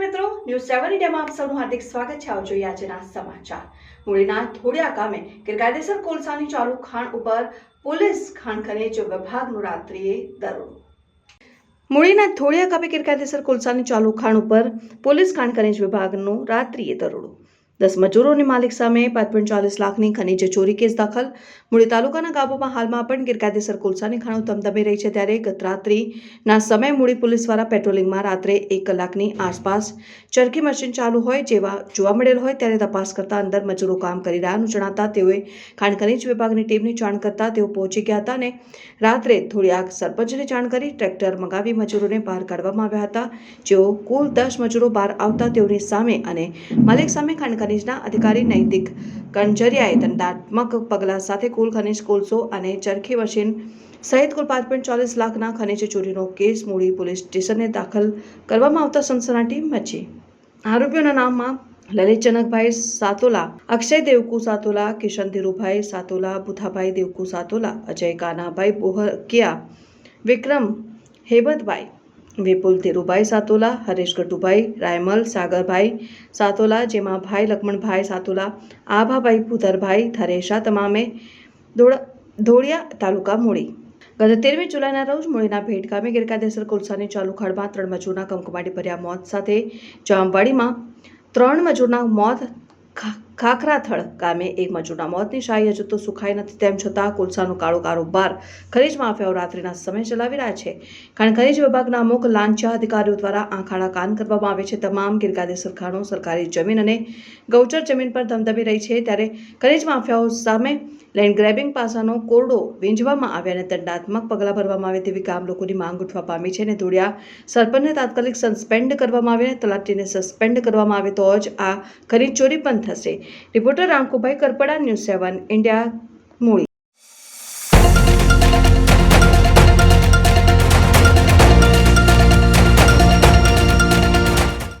News સેવન ઇન્ડિયામાં આપ સૌનું હાર્દિક સ્વાગત છે. આવજો આજના સમાચાર. મૂળીના થોડિયા ગામે ગેરકાયદેસર કોલસાની ચાલુ ખાણ ઉપર પોલીસ ખાણ ખનીજ વિભાગનું રાત્રિએ દરોડો. મૂળીના થોડિયા ગામે ગેરકાયદેસર કોલસાની ચાલુ ખાણ ઉપર પોલીસ ખાણ ખનીજ વિભાગનું રાત્રિએ દરોડો. દસ મજૂરોની માલિક સામે પાંચ પોઈન્ટ ચાલીસ લાખની ખનીજ ચોરી કેસ દાખલ. મૂળી તાલુકાના ગામોમાં હાલમાં પણ ગેરકાયદેસર કોલસાની ખાણો ધમધમી રહી છે ત્યારે ગત રાત્રિના સમય મૂળી પોલીસ દ્વારા પેટ્રોલિંગમાં રાત્રે એક કલાકની આસપાસ ચરખી મશીન ચાલુ હોય જેવા જોવા મળેલ હોય ત્યારે તપાસ કરતા અંદર મજૂરો કામ કરી રહ્યાનું જણાતા તેઓએ ખાણ ખનીજ વિભાગની ટીમની જાણ કરતા તેઓ પહોંચી ગયા હતા અને રાત્રે થોડી આગ સરપંચને જાણ કરી ટ્રેક્ટર મંગાવી મજૂરોને બહાર કાઢવામાં આવ્યા હતા. જેઓ કુલ દસ મજૂરો બહાર આવતા તેઓની સામે અને માલિક સામે ખાણ ખનીજના અધિકારી નૈતિક કંજરિયાએ દંડાત્મક પગલાં સાથે કુલ ખનીજ કોલસો અને ચરખી મશીન સહિત કુલ પાંચ પોઈન્ટ ચાલીસ લાખના ખનીજ ચોરીનો કેસ મૂળી પોલીસ સ્ટેશને દાખલ કરવામાં આવતા સનસનાટી મચી. આરોપીઓના નામમાં લલિત જનકભાઈ સાતોલા, અક્ષય દેવકુ સાતોલા, કિશન ધીરુભાઈ સાતોલા, ભૂથાભાઈ દેવકુ સાતોલા, અજય કાનાભાઈ બોહકિયા વિક્રમ હેબતભાઈ વિપુલ ધીરુભાઈ સાતોલા, હરેશ ગટુભાઈ રાયમલ, સાગરભાઈ સાતોલા, જેમાં ભાઈ લક્ષ્મણભાઈ સાતોલા, આભાભાઈ ભૂધરભાઈ થરેશા તમામે ધોળિયા તાલુકા મૂળી ગત તેરમી જુલાઈના રોજ મૂળીના ભેટ ગામે ગેરકાયદેસર કોલસાની ચાલુ ખડમાં ત્રણ મજૂરના કંકમાટી ભર્યા મોત સાથે જામવાડીમાં ત્રણ મજૂરના મોત ખાખરાથળ ગામે એક મજૂરના મોતની શાહી હજુ તો સુખાઈ નથી. તેમ છતાં કોલસાનો કાળો કારોબાર ખનીજ માફિયાઓ રાત્રિના સમય ચલાવી રહ્યા છે. કારણ ખનીજ વિભાગના અમુક લાંચા અધિકારીઓ દ્વારા આંખાડા કાન કરવામાં આવે છે. તમામ ગેરકાયદેસર ખાણો સરકારી જમીન અને ગૌચર જમીન પર ધમધમી રહી છે. ત્યારે ખનીજ માફિયાઓ સામે લેન્ડ ગ્રેબિંગ પાસાનો કોરડો વીંજવામાં આવે અને દંડાત્મક પગલાં ભરવામાં આવે તેવી ગામ લોકોની માંગ ઉઠવા પામી છે અને ધોળિયા સરપંચને તાત્કાલિક સસ્પેન્ડ કરવામાં આવે અને તલાટીને સસ્પેન્ડ કરવામાં આવે તો જ આ ખનીજ ચોરી પણ થશે. Reporter Ramkubhai Karpada news seven India Muli.